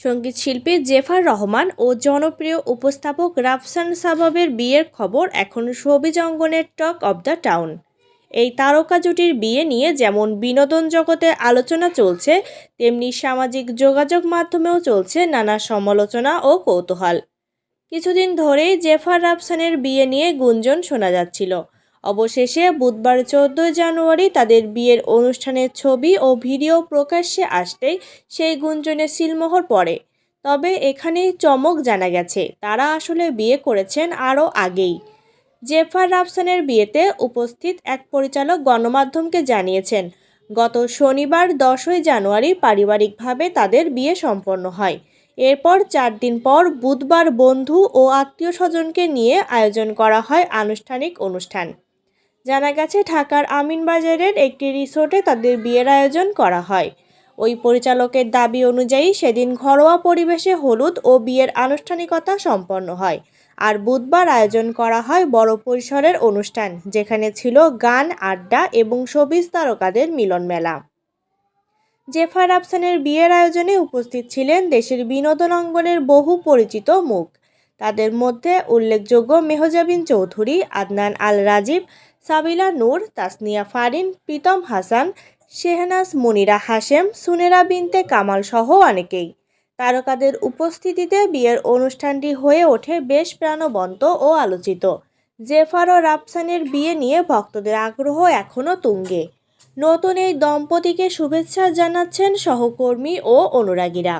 সংগীত শিল্পী জেফার রহমান ও জনপ্রিয় উপস্থাপক রাফসান সাবাবের বিয়ের খবর এখন শোবিজ অঙ্গনের টক অব দ্য টাউন। এই তারকা জুটির বিয়ে নিয়ে যেমন বিনোদন জগতে আলোচনা চলছে, তেমনি সামাজিক যোগাযোগ মাধ্যমেও চলছে নানা সমালোচনা ও কৌতূহল। কিছুদিন ধরেই জেফার রাফসানের বিয়ে নিয়ে গুঞ্জন শোনা যাচ্ছিল। অবশেষে বুধবার চোদ্দোই জানুয়ারি তাদের বিয়ের অনুষ্ঠানের ছবি ও ভিডিও প্রকাশ্যে আসতেই সেই গুঞ্জনে সিলমোহর পড়ে। তবে এখানে চমক জানা গেছে, তারা আসলে বিয়ে করেছেন আরও আগেই। জেফার রাফসানের বিয়েতে উপস্থিত এক পরিচালক গণমাধ্যমকে জানিয়েছেন, গত শনিবার দশই জানুয়ারি পারিবারিকভাবে তাদের বিয়ে সম্পন্ন হয়। এরপর চার দিন পর বুধবার বন্ধু ও আত্মীয় স্বজনকে নিয়ে আয়োজন করা হয় আনুষ্ঠানিক অনুষ্ঠান। জানা গেছে, ঢাকার আমিনবাজারের একটি রিসোর্টে তাদের বিয়ের আয়োজন করা হয়। ওই পরিচালকের দাবি অনুযায়ী, সেদিন ঘরোয়া পরিবেশে হলুদ ও বিয়ের আনুষ্ঠানিকতা সম্পন্ন হয়। আর বুধবার আয়োজন করা হয় বড় পরিসরের অনুষ্ঠান, যেখানে ছিল গান, আড্ডা এবং শোবিজ তারকাদের মিলন মেলা। জেফার আফসানের বিয়ের আয়োজনে উপস্থিত ছিলেন দেশের বিনোদন অঙ্গনের বহু পরিচিত মুখ। তাদের মধ্যে উল্লেখযোগ্য মেহজাবিন চৌধুরী, আদনান আল রাজীব সাবিলা নূর, তাসনিয়া ফারিন, প্রীতম হাসান, শেহনাজ মুনিরা হাশেম, সুনেরা বিনতে কামাল সহ অনেকেই। তারকাদের উপস্থিতিতে বিয়ের অনুষ্ঠানটি হয়ে ওঠে বেশ প্রাণবন্ত ও আলোচিত। জেফার ও রাফসানের বিয়ে নিয়ে ভক্তদের আগ্রহ এখনও তুঙ্গে। নতুন এই দম্পতিকে শুভেচ্ছা জানাচ্ছেন সহকর্মী ও অনুরাগীরা।